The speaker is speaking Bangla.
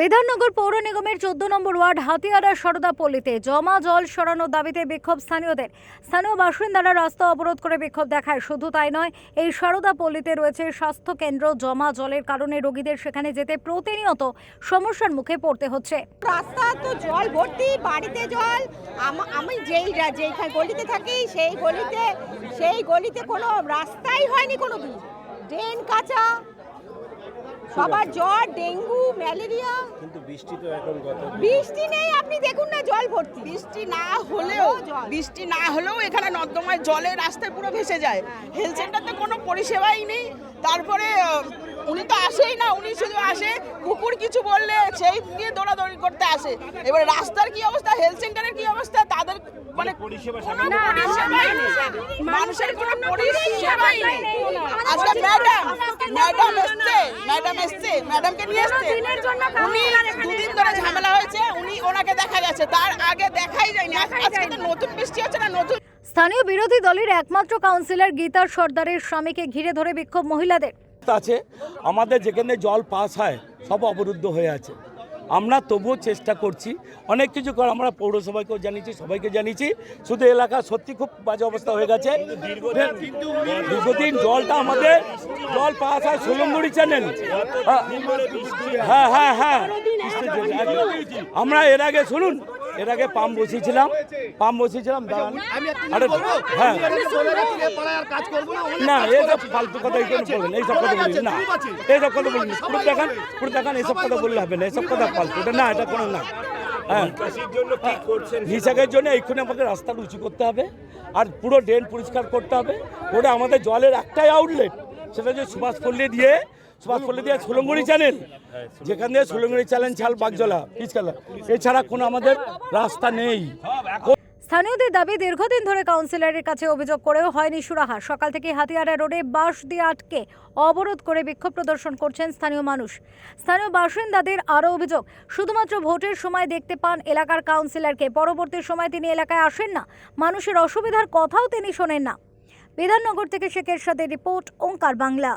বিধাননগর পৌর নিগমের চোদ্দ নম্বর ওয়ার্ড হাতিয়ারা সরদাপল্লীতে জমা জল সরানোর দাবিতে বিক্ষোভ স্থানীয়দের। স্থানীয় বাসিন্দারা রাস্তা অবরোধ করে বিক্ষোভ দেখায়। শুধু তাই নয়, এই সরদাপল্লীতে রয়েছে স্বাস্থ্য কেন্দ্র। জমা জলের কারণে রোগীদের সেখানে যেতে প্রতিনিয়ত সমস্যার মুখে পড়তে হচ্ছে। রাস্তা তো জল ভর্তি, বাড়িতে জল। আমি যেই যেইখানে গলিতে থাকি, সেই গলিতে সেই গলিতে কোনো রাস্তাই হয়নি কোনো ড্রেন কাঁচা সবার জ্বর ডেঙ্গু ম্যালেরিয়া? কিন্তু বৃষ্টি তো এখন গত বৃষ্টি নেই আপনি দেখুন না জল ভর্তি। বৃষ্টি না হলেও বৃষ্টি না হলেও এখানে নর্দমায় জলে রাস্তায় পুরো ভেসে যায়। হেলথ সেন্টারতে কোনো পরিষেবাই নেই। তারপরে উনি তো আসেই না উনি শুধু আসে। কুকুর কিছু বললে সেই নিয়ে দৌড়াদৌড়ি করতে আসে। এবার রাস্তার কি অবস্থা হেলথ সেন্টারের কি অবস্থা তাদের মানে মানুষের কোনো পরিষেবাই নেই। আজকে ম্যাডাম ম্যাডাম এসছে ম্যাডাম এসছে ম্যাডামকে নিয়ে এসছে উনি দুদিন ধরে ঝামেলা হয়েছে উনি ওনাকে দেখা গেছে তার আগে দেখাই যায়নি। আজ- আজকে তো নতুন বৃষ্টি হচ্ছে না নতুন স্থানীয় বিরোধী দলের একমাত্র কাউন্সিলর গীতা সর্দারের স্বামীকে ঘিরে ধরে বিক্ষোভ মহিলাদের। আছে। আমাদের যেখানে জল পাস হয় সব অবরুদ্ধ হয়ে আছে। আমরা তবুও চেষ্টা করছি। অনেক কিছু কর আমরা পৌরসভাকেও জানিয়েছি, সবাইকে জানিয়েছি। শুধু এলাকা সত্যি খুব বাজে অবস্থা হয়ে গেছে। দীর্ঘদিন জলটা আমাদের, জল পাওয়া যায় সোলঙ্গুড়ি চ্যানেল হ্যাঁ হ্যাঁ হ্যাঁ। আমরা এর আগে শুনুন এর আগে পাম্প বসিয়েছিলাম পাম্প বসিয়েছিলাম হ্যাঁ। না এইসব ফালতু কথা এই বলবেন এইসব কথা বলবেন না। এইসব কথা বলবেন পুরো দেখান পুরো দেখান এইসব কথা বললে হবে না এইসব কথা ফালতু এটা না এটা কোনো না। হ্যাঁ। নিকাশির জন্য কি করছেন হিসাবের জন্য এইখানে আমাকে রাস্তা রুচি করতে হবে আর পুরো ড্রেন পরিষ্কার করতে হবে। ওটা আমাদের জলের একটাই আউটলেট সেটা যে সুভাষপল্লী দিয়ে সুভাষপল্লী দিয়ে সোলঙ্গুড়ি চ্যানেল? যেখান দিয়ে সোলঙ্গুড়ি চ্যানেল ছাল বাগজলা পিচকালা এছাড়া কোনো আমাদের রাস্তা নেই। স্থানীয়দের দাবি, দীর্ঘদিন ধরে কাউন্সিলরের কাছে অভিযোগ করেও হয়নি সুরাহা। সকাল থেকে হাতিয়ারা রোডে বাঁশ দিয়ে আটকে অবরোধ করে বিক্ষোভ প্রদর্শন করছেন স্থানীয় মানুষ। স্থানীয় বাসিন্দাদের আরও অভিযোগ, শুধুমাত্র ভোটের সময় দেখতে পান এলাকার কাউন্সিলরকে। পরবর্তী সময় তিনি এলাকায় আসেন না। মানুষের অসুবিধার কথাও তিনি শোনেন না। বিধাননগর থেকে শেখের সাথে রিপোর্ট, ওঙ্কার বাংলা।